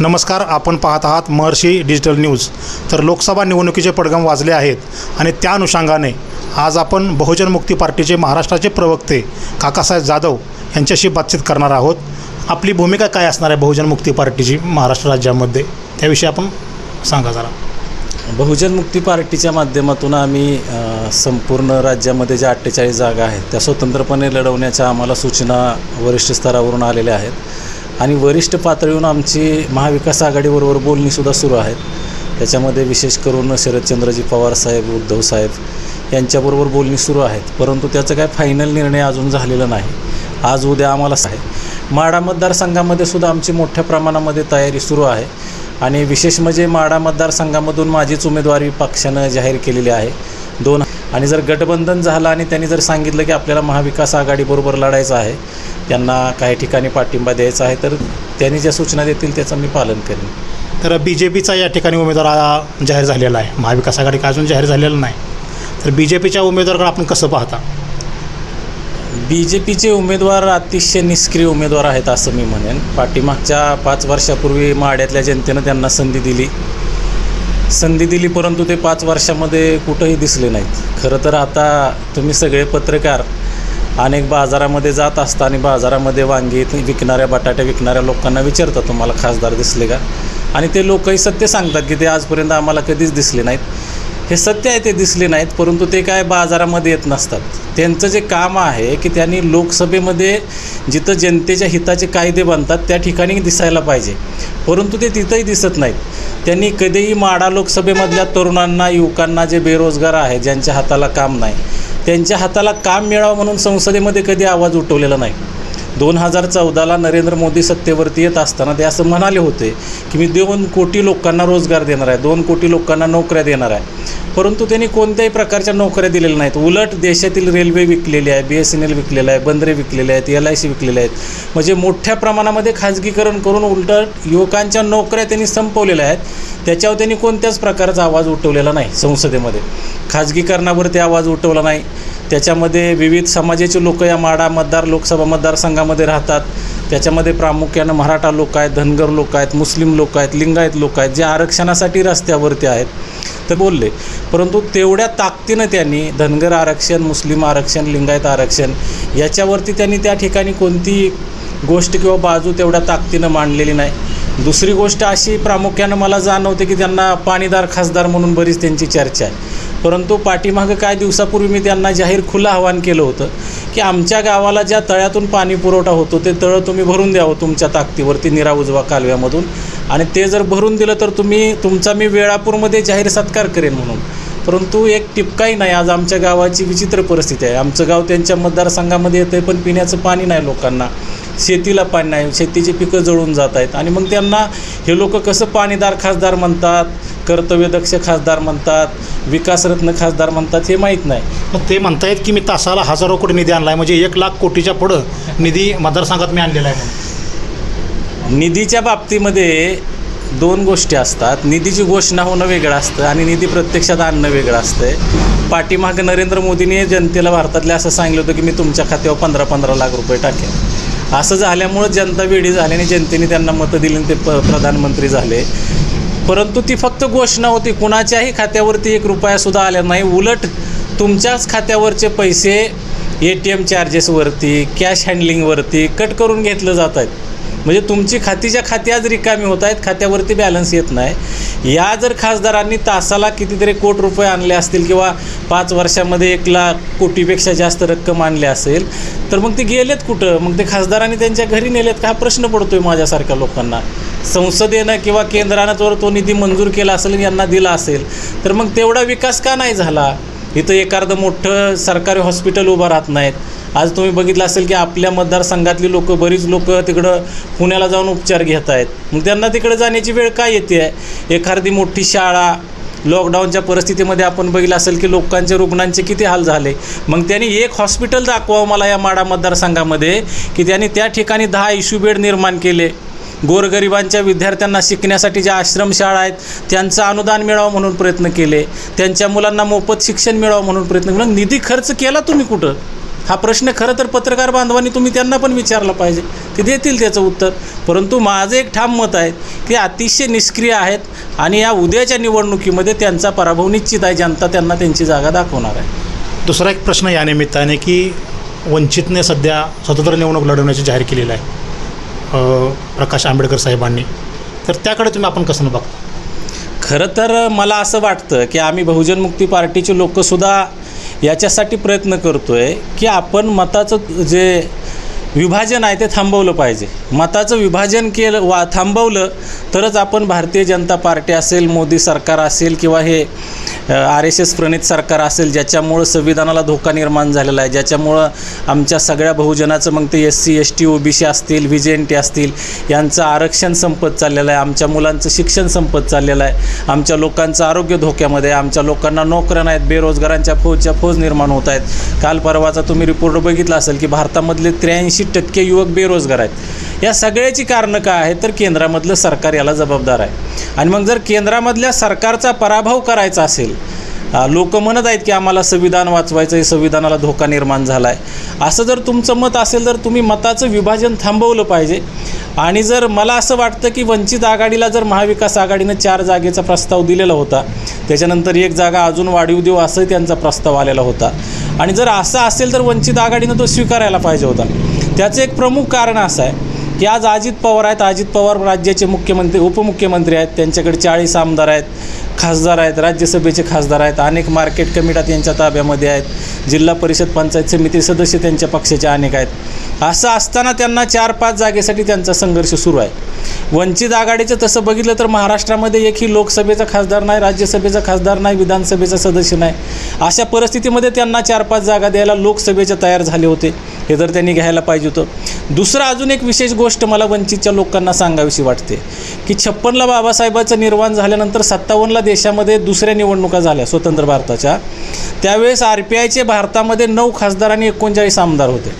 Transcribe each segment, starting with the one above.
नमस्कार आपण पाहत आहात महर्षी डिजिटल न्यूज. तर लोकसभा निवडणुकीचे पडगम वाजले आहेत आणि त्या अनुषंगाने आज आपण बहुजन मुक्ती पार्टीचे महाराष्ट्राचे प्रवक्ते काकासाहेब जाधव यांच्याशी बातचीत करणार आहोत. आपली भूमिका काय असणार आहे बहुजन मुक्ती पार्टीची महाराष्ट्र राज्यामध्ये? त्याविषयी आपण सांगा जरा. बहुजन मुक्ती पार्टीच्या माध्यमातून आम्ही संपूर्ण राज्यामध्ये ज्या अठ्ठेचाळीस जागा आहेत त्या स्वतंत्रपणे लढवण्याच्या आम्हाला सूचना वरिष्ठ स्तरावरून आलेल्या आहेत. आणि वरिष्ठ पातळीवरून आमची महाविकास आघाडीबरोबर बोलणीसुद्धा सुरू आहेत. त्याच्यामध्ये विशेष करून शरदचंद्रजी पवार साहेब उद्धव साहेब यांच्याबरोबर बोलणी सुरू आहेत. परंतु त्याचं काय फायनल निर्णय अजून झालेला नाही. आज उद्या आम्हाला आहे माढा मतदारसंघामध्ये सुद्धा आमची मोठ्या प्रमाणामध्ये तयारी सुरू आहे. आणि विशेष म्हणजे माढा मतदारसंघामधून माझीच उमेदवारी पक्षानं जाहीर केलेली आहे. दोन आणि जर गटबंधन झालं आणि त्यांनी जर सांगितलं की आपल्याला महाविकास आघाडीबरोबर लढायचं आहे त्यांना काही ठिकाणी पाठिंबा द्यायचा आहे तर त्यांनी ज्या सूचना देतील त्याचं मी पालन करेन. तर बी जे पीचा या ठिकाणी उमेदवार जाहीर झालेला आहे. महाविकास आघाडी का अजून जाहीर झालेला नाही. तर बी जे पीच्या उमेदवाराकडे आपण कसं पाहता? बी जे पीचे उमेदवार अतिशय निष्क्रिय उमेदवार आहेत असं मी म्हणेन. पाठीमागच्या पाच वर्षापूर्वी माड्यातल्या जनतेनं त्यांना संधी दिली. संधी दिली परंतु ते पाच वर्षामध्ये कुठंही दिसले नाहीत. खरं तर आता तुम्ही सगळे पत्रकार अनेक बाजारामध्ये जात असता आणि बाजारामध्ये वांगी विकणाऱ्या बटाट्या विकणाऱ्या लोकांना विचारतात तुम्हाला खासदार दिसले का? आणि ते लोकही सत्य सांगतात की ते आजपर्यंत आम्हाला कधीच दिसले नाहीत. हे सत्य आहे ते दिसले नाहीत परंतु ते काय बाजारामध्ये येत नसतात. त्यांचं जे काम आहे की त्यांनी लोकसभेमध्ये जिथं जनतेच्या हिताचे कायदे बनतात त्या ठिकाणी दिसायला पाहिजे. परंतु ते तिथंही दिसत नाहीत. त्यांनी कधीही माडा लोकसभेमधल्या तरुणांना युवकांना जे बेरोजगार आहे ज्यांच्या हाताला काम नाही त्यांच्या हाताला काम मिळावं म्हणून संसदेमध्ये कधी आवाज उठवलेला नाही. दोन हजार चौदाला नरेंद्र मोदी सत्तेवरती येत असताना ते असं म्हणाले होते की मी दोन कोटी लोकांना रोजगार देणार आहे दोन कोटी लोकांना नोकऱ्या देणार आहे. परंतु त्यांनी कोणत्याही प्रकारच्या नोकऱ्या दिलेल्या नाहीत. उलट देशातील रेल्वे विकलेली आहे बी एस एन एल विकलेलं आहे बंदरे विकलेले आहेत एल आय सी विकलेले आहेत. म्हणजे मोठ्या प्रमाणामध्ये खाजगीकरण करून उलट युवकांच्या नोकऱ्या त्यांनी संपवलेल्या आहेत. त्याच्यावर त्यांनी कोणत्याच प्रकारचा आवाज उठवलेला नाही संसदेमध्ये. खाजगीकरणावर ते आवाज उठवला नाही. त्याच्यामध्ये विविध समाजाचे लोक या माडा मतदार लोकसभा मतदारसंघामध्ये राहतात. त्याच्यामध्ये प्रामुख्यानं मराठा लोक आहेत धनगर लोक आहेत मुस्लिम लोक आहेत लिंगायत लोक आहेत जे आरक्षणासाठी रस्त्यावरती आहेत तर बोलले. परंतु तेवढ्या ताकदीनं त्यांनी धनगर आरक्षण मुस्लिम आरक्षण लिंगायत आरक्षण याच्यावरती त्यांनी त्या ठिकाणी कोणती गोष्ट किंवा बाजू तेवढ्या ताकदीनं मांडलेली नाही. दुसरी गोष्ट अशी प्रामुख्यानं मला जाणवते की त्यांना पाणीदार खासदार म्हणून बरीच त्यांची चर्चा आहे. परंतु पाठीमागं काय दिवसापूर्वी मी त्यांना जाहीर खुलं आवाहन केलं होतं की आमच्या गावाला ज्या तळ्यातून पाणी पुरवठा होतो ते तळं तुम्ही भरून द्यावं तुमच्या ताकदीवरती निरा उजवा कालव्यामधून. आणि ते जर भरून दिलं तर तुम्ही तुमचा मी वेळापूरमध्ये जाहीर सत्कार करेन म्हणून. परंतु एक टिपकाही नाही आज आमच्या गावाची विचित्र परिस्थिती आहे. आमचं गाव त्यांच्या मतदारसंघामध्ये येतं आहे पण पिण्याचं पाणी नाही लोकांना. शेतीला पाणी नाही शेतीची पिकं जळून जात आहेत. आणि मग त्यांना हे लोक कसं पाणीदार खासदार म्हणतात? कर्तव्यदक्ष खासदार म्हणतात विकासरत्न खासदार म्हणतात हे माहीत नाही. मग ते म्हणतायत की मी तासाला हजारो कोटी निधी आणला आहे म्हणजे एक लाख कोटीच्या पुढं निधी मतदारसंघात मी आणलेला आहे म्हणून. निधीच्या बाबतीमध्ये दोन गोष्टी असतात. निधीची घोषणा होणं वेगळं असतं आणि निधी प्रत्यक्षात आणणं वेगळं असतं पाठीमागं नरेंद्र मोदींनी जनतेला भारतातले असं सांगितलं होतं की मी तुमच्या खात्यावर पंधरा पंधरा लाख रुपये टाकेन. असं झाल्यामुळं जनता वेळी झाली आणि जनतेने त्यांना मतं दिली आणि ते प प्रधानमंत्री झाले. परंतु ती फक्त घोषणा होती. कुणाच्याही खात्यावरती एक रुपयासुद्धा आला नाही. उलट तुमच्याच खात्यावरचे पैसे ए टी एम चार्जेसवरती कॅश हँडलिंगवरती कट करून घेतलं जात आहेत. म्हणजे तुमची खातीच्या खाती आज रिकामी होत आहेत खात्यावरती बॅलन्स येत नाही. या जर खासदारांनी तासाला कितीतरी कोट रुपये आणले असतील किंवा पाच वर्षामध्ये एक लाख कोटीपेक्षा जास्त रक्कम आणली असेल तर मग ते गेलेत कुठं? मग ते खासदारांनी त्यांच्या घरी नेलेत का? हा प्रश्न पडतोय माझ्यासारख्या लोकांना. संसदेनं किंवा केंद्रानं जर तो निधी मंजूर केला असेल आणि यांना दिला असेल तर मग तेवढा विकास का नाही झाला? इथं एखादं मोठं सरकारी हॉस्पिटल उभं राहत नाहीत. आज तुम्ही बघितलं असेल की आपल्या मतदारसंघातली लोक बरीच लोक तिकडं पुण्याला जाऊन उपचार घेत आहेत. मग त्यांना तिकडं जाण्याची वेळ काय येते? आहे एखादी मोठी शाळा लॉकडाऊनच्या परिस्थितीमध्ये आपण बघितलं असेल की लोकांचे रुग्णांचे किती हाल झाले. मग त्यांनी एक हॉस्पिटल दाखवावं मला या माडा मतदारसंघामध्ये की त्यांनी त्या ठिकाणी दहा इश्यू बेड निर्माण केले. गोरगरिबांच्या विद्यार्थ्यांना शिकण्यासाठी ज्या आश्रमशाळा आहेत त्यांचं अनुदान मिळावं म्हणून प्रयत्न केले. त्यांच्या मुलांना मोफत शिक्षण मिळावं म्हणून प्रयत्न केला. निधी खर्च केला तुम्ही कुठं? हा प्रश्न खरं तर पत्रकार बांधवांनी तुम्ही त्यांना पण विचारला पाहिजे. ते देतील त्याचं उत्तर. परंतु माझं एक ठाम मत आहे की अतिशय निष्क्रिय आहेत आणि या उद्याच्या निवडणुकीमध्ये त्यांचा पराभव निश्चित आहे. जनता त्यांना त्यांची जागा दाखवणार आहे. दुसरा एक प्रश्न या निमित्ताने की वंचितने सध्या स्वतंत्र निवडणूक लढवण्याची जाहीर केलेलं आहे प्रकाश आंबेडकर साहेबांनी. तर त्याकडे तुम्ही आपण कसं बघता? खरं तर मला असं वाटतं की आम्ही बहुजन मुक्ती पार्टीचे लोकसुद्धा याच्यासाठी प्रयत्न करतो आहे की आपण मताचं जे विभाजन आहे ते थांबवलं पाहिजे. मताचं विभाजन केलं वा थांबवलं तरच आपण भारतीय जनता पार्टी असेल मोदी सरकार असेल किंवा हे आर एस एस प्रणित सरकार असेल ज्याच्यामुळं संविधानाला धोका निर्माण झालेला आहे ज्याच्यामुळं आमच्या सगळ्या बहुजनाचं मग ते S C S T O B C असतील व्ही जे एन टी असतील यांचं आरक्षण संपत चाललेलं आहे आमच्या मुलांचं शिक्षण संपत चाललेलं आहे आमच्या लोकांचं आरोग्य धोक्यामध्ये आहे आमच्या लोकांना नोकऱ्या नाहीत बेरोजगारांच्या फौजच्या फौज निर्माण होत आहेत. काल परवाचा तुम्ही रिपोर्ट बघितला असेल की भारतामधले त्र्याऐंशी टक्के युवक बेरोजगार आहेत. या सगळ्याची कारणं काय आहेत तर केंद्रामधलं सरकार याला जबाबदार आहे. आणि मग जर केंद्रामधल्या सरकारचा पराभव करायचा असेल लोक म्हणत आहेत की आम्हाला संविधान वाचवायचं आहे संविधानाला धोका निर्माण झाला आहे असं जर तुमचं मत असेल तर तुम्ही मताचं विभाजन थांबवलं पाहिजे. आणि जर मला असं वाटतं की वंचित आघाडीला जर महाविकास आघाडीनं चार जागेचा प्रस्ताव दिलेला होता त्याच्यानंतर एक जागा अजून वाढीव देऊ असंही त्यांचा प्रस्ताव आलेला होता. आणि जर असं असेल तर वंचित आघाडीनं तो स्वीकारायला पाहिजे होता. त्याचं एक प्रमुख कारण असं आहे की आज अजित पवार आहेत. अजित पवार राज्याचे मुख्यमंत्री उपमुख्यमंत्री आहेत. त्यांच्याकडे चाळीस आमदार आहेत खासदार आहेत राज्यसभेचे खासदार आहेत. अनेक मार्केट कमिट्या त्यांच्या ताब्यामध्ये आहेत. जिल्हा परिषद पंचायत समिती सदस्य त्यांच्या पक्षाचे अनेक आहेत. असं असताना त्यांना चार पाच जागेसाठी त्यांचा संघर्ष सुरू आहे. वंचित आघाडीचं तसं बघितलं तर महाराष्ट्रामध्ये एकही लोकसभेचा खासदार नाही राज्यसभेचा खासदार नाही विधानसभेचा सदस्य नाही. अशा परिस्थितीमध्ये त्यांना चार पाच जागा द्यायला लोकसभेचे तयार झाले होते. हे जर त्यांनी घ्यायला पाहिजे होतं. दुसरं अजून एक विशेष गोष्ट मला वंचितच्या लोकांना सांगावीशी वाटते की छप्पनला बाबासाहेबाचं निर्माण झाल्यानंतर सत्तावन्नला देशामध्ये दुसऱ्या निवडणुका झाल्या स्वतंत्र भारताच्या. त्यावेळेस आर पी आयचे भारतामध्ये नऊ खासदार आणि एकोणचाळीस आमदार होते.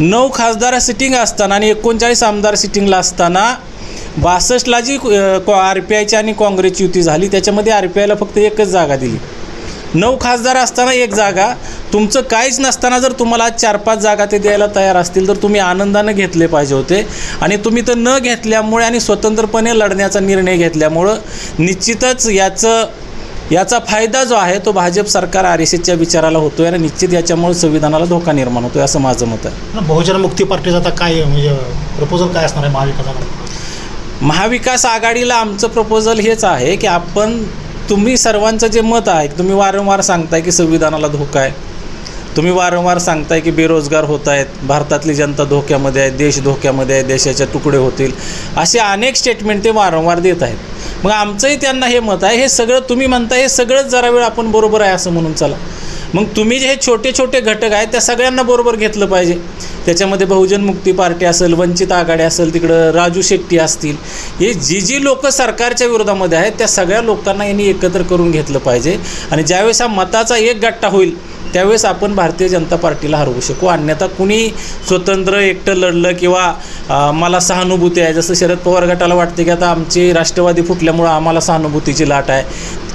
नऊ खासदार सिटिंग असताना आणि एकोणचाळीस आमदार सिटिंगला असताना बासष्टला जी आर पी आयची आणि काँग्रेसची युती झाली त्याच्यामध्ये आर पी आयला फक्त एकच जागा दिली. नऊ खासदार असताना एक जागा. तुमचं काहीच नसताना जर तुम्हाला आज चार पाच जागा ते द्यायला तयार असतील तर तुम्ही आनंदानं घेतले पाहिजे होते. आणि तुम्ही तर न घेतल्यामुळे आणि स्वतंत्रपणे लढण्याचा निर्णय घेतल्यामुळं निश्चितच याचं याचा फायदा जो आहे तो भाजप सरकार आर एस एसच्या विचाराला होतो आहे आणि निश्चित याच्यामुळे संविधानाला धोका निर्माण होतो आहे असं माझं मत आहे. बहुजन मुक्ती पार्टीचं आता काय म्हणजे प्रपोजल काय असणार आहे महाविकास आघाडी महाविकास आघाडीला आमचं प्रपोजल हेच आहे की आपण तुम्ही सर्वांचं जे मत आहे तुम्ही वारंवार सांगताय की संविधानाला धोका आहे. तुम्ही वारंवार सांगताय की बेरोजगार होत आहेत. भारतातली जनता धोक्यामध्ये आहे देश धोक्यामध्ये आहे देशाचे तुकडे होतील. असे अनेक स्टेटमेंट ते वारंवार देत आहेत. मग आमचंही त्यांना हे मत आहे हे सगळं तुम्ही म्हणताय हे सगळंच जरा वेळ आपण बरोबर आहे असं म्हणून चला. मग तुम्ही जे हे छोटे छोटे घटक आहेत त्या सगळ्यांना बरोबर घेतलं पाहिजे. त्याच्यामध्ये बहुजन मुक्ती पार्टी असेल वंचित आघाडी असेल तिकडं राजू शेट्टी असतील. हे जी जी लोक सरकारच्या विरोधामध्ये आहेत त्या सगळ्या लोकांना यांनी एकत्र करून घेतलं पाहिजे. आणि ज्यावेळेस हा मताचा एक गट्टा होईल त्यावेळेस आपण भारतीय जनता पार्टीला हरवू शकू. अन्यथा कुणी स्वतंत्र एकटं लढलं किंवा मला सहानुभूती आहे. जसं शरद पवार गटाला वाटते की आता आमची राष्ट्रवादी फुटल्यामुळं आम्हाला सहानुभूतीची लाट आहे.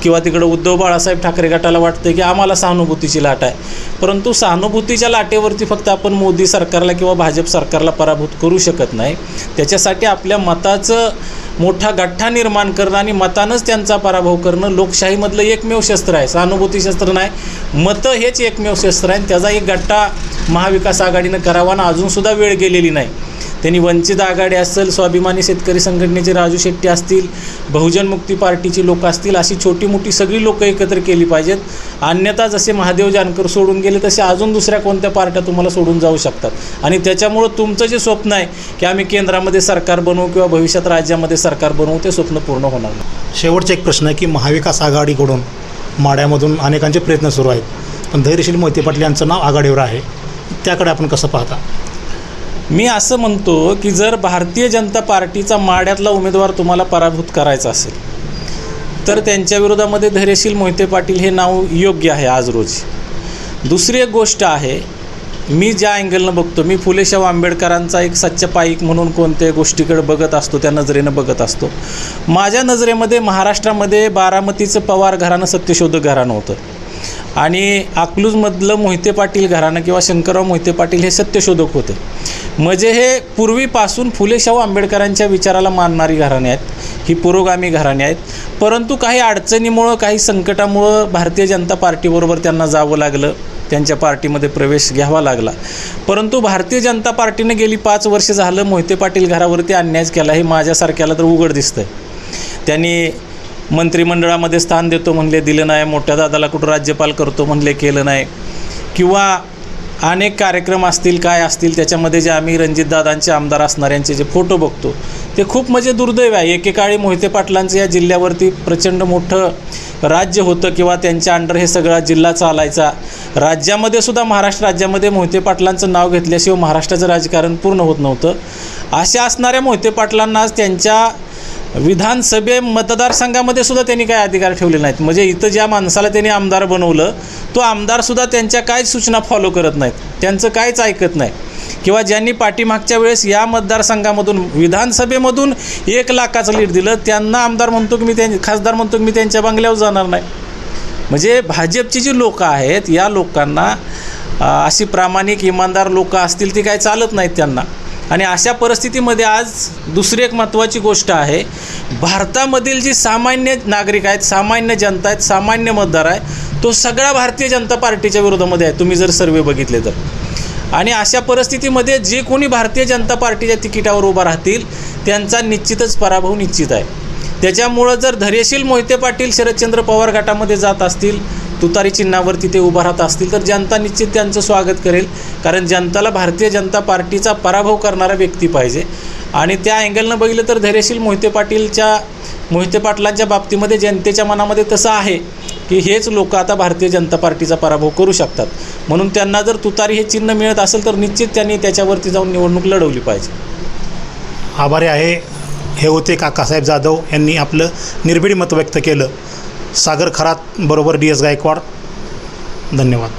किंवा तिकडं उद्धव बाळासाहेब ठाकरे गटाला वाटतं की आम्हाला सहानुभूतीची लाट आहे. परंतु सहानुभूतीच्या लाटेवरती फक्त आपण मोदी सरकारला किंवा भाजप सरकारला पराभूत करू शकत नाही. त्याच्यासाठी आपल्या मताचं मोठा गठ्ठा निर्माण करणं आणि मतानंच त्यांचा पराभव करणं लोकशाहीमधलं एकमेव शस्त्र आहे. सहानुभूती शस्त्र नाही मतं हेच एकमेव शस्त्र आहे आणि त्याचा एक गट्टा महाविकास आघाडीनं करावा आणि अजूनसुद्धा वेळ गेलेली नाही. त्यांनी वंचित आघाडी असेल स्वाभिमानी शेतकरी संघटनेचे राजू शेट्टी असतील बहुजन मुक्ती पार्टीची लोक असतील अशी छोटी मोठी सगळी लोकं एकत्र केली पाहिजेत. अन्यथा जसे महादेव जानकर सोडून गेले तसे अजून दुसऱ्या कोणत्या पार्ट्या तुम्हाला सोडून जाऊ शकतात? आणि त्याच्यामुळं तुमचं जे स्वप्न आहे की आम्ही केंद्रामध्ये सरकार बनवू किंवा भविष्यात राज्यामध्ये सरकार बनवू ते स्वप्न पूर्ण होणार नाही. शेवटचा एक प्रश्न आहे की महाविकास आघाडीकडून माड्यामधून अनेकांचे प्रयत्न सुरू आहेत. पण धैर्यशील मोहिते पाटील यांचं नाव आघाडीवर आहे. त्याकडे आपण कसं पाहता? मी असं म्हणतो की जर भारतीय जनता पार्टीचा माड्यातला उमेदवार तुम्हाला पराभूत करायचा असेल तर त्यांच्या विरोधामध्ये धैर्यशील मोहिते पाटील हे नाव योग्य आहे आज रोजी. दुसरी एक गोष्ट आहे मी ज्या अँगलनं बघतो मी फुलेशाव आंबेडकरांचा एक सच्चा पाईक म्हणून कोणत्या गोष्टीकडे बघत असतो त्या नजरेनं बघत असतो. माझ्या नजरेमध्ये महाराष्ट्रामध्ये बारामतीचं पवार घराणं सत्यशोधक घराणं होतं. आणि अकलूजमधलं मोहिते पाटील घराणं किंवा शंकरराव मोहिते पाटील हे सत्यशोधक होते. म्हणजे हे पूर्वीपासून फुले शाहू आंबेडकरांच्या विचाराला मानणारी घराणे आहेत. ही पुरोगामी घराणे आहेत. परंतु काही अडचणीमुळं काही संकटामुळं भारतीय जनता पार्टीबरोबर त्यांना जावं लागलं. त्यांच्या पार्टीमध्ये प्रवेश घ्यावा लागला. परंतु भारतीय जनता पार्टीने गेली पाच वर्ष झालं मोहिते पाटील घरावरती अन्याय केला. हे माझ्यासारख्याला तर उघड दिसतं त्यांनी मंत्रिमंडळामध्ये स्थान देतो म्हणले दिलं नाही मोठ्या दादाला कुठं राज्यपाल करतो म्हणले केलं नाही. किंवा अनेक कार्यक्रम असतील काय असतील त्याच्यामध्ये जे आम्ही रणजितदादांचे आमदार असणाऱ्यांचे जे फोटो बघतो ते खूप म्हणजे दुर्दैव आहे. एकेकाळी मोहिते पाटलांचं या जिल्ह्यावरती प्रचंड मोठं राज्य होतं किंवा त्यांच्या अंडर हे सगळा जिल्हा चालायचा. राज्यामध्ये सुद्धा महाराष्ट्र राज्यामध्ये मोहिते पाटलांचं नाव घेतल्याशिवाय महाराष्ट्राचं राजकारण पूर्ण होत नव्हतं. अशा असणाऱ्या मोहिते पाटलांना आज त्यांच्या विधानसभे मतदारसंघामध्ये सुद्धा त्यांनी काय अधिकार ठेवले नाहीत. म्हणजे इथं ज्या माणसाला त्यांनी आमदार बनवलं तो आमदारसुद्धा त्यांच्या काय सूचना फॉलो करत नाहीत. त्यांचं काहीच ऐकत नाही. किंवा ज्यांनी पाठीमागच्या वेळेस या मतदारसंघामधून विधानसभेमधून एक लाखाचं लीड दिलं त्यांना आमदार म्हणतो की मी त्यां खासदार म्हणतो की मी त्यांच्या बंगल्यावर जाणार नाही. म्हणजे भाजपची जी लोकं आहेत या लोकांना अशी प्रामाणिक इमानदार लोकं असतील ती काय चालत नाहीत त्यांना. आणि अशा परिस्थितीमध्ये आज दुसरी एक महत्त्वाची गोष्ट आहे भारतामधील जी सामान्य नागरिक आहेत सामान्य जनता आहेत सामान्य मतदार आहे तो सगळा भारतीय जनता पार्टीच्या विरोधामध्ये आहे. तुम्ही जर सर्वे बघितले तर. आणि अशा परिस्थितीमध्ये जे कोणी भारतीय जनता पार्टीच्या तिकिटावर उभा राहतील त्यांचा निश्चितच पराभव निश्चित आहे. त्याच्यामुळं जर धैर्यशील मोहिते पाटील शरदचंद्र पवार गटामध्ये जात असतील तुतारी चिन्हावरती ते उभा राहत असतील तर जनता निश्चित त्यांचं स्वागत करेल. कारण जनताला भारतीय जनता पार्टीचा पराभव करणारा व्यक्ती पाहिजे. आणि त्या अँगलनं बघितलं तर धैर्यशील मोहिते पाटीलच्या मोहिते पाटलांच्या बाबतीमध्ये जनतेच्या मनामध्ये तसं आहे की हेच लोक आता भारतीय जनता पार्टीचा पराभव करू शकतात. म्हणून त्यांना जर तुतारी हे चिन्ह मिळत असेल तर निश्चित त्यांनी त्याच्यावरती जाऊन निवडणूक लढवली पाहिजे. आभारी आहे. हे होते काकासाहेब जाधव यांनी आपलं निर्भीड मत व्यक्त केलं. सागर खरात बरोबर डी एस गायकवाड. धन्यवाद.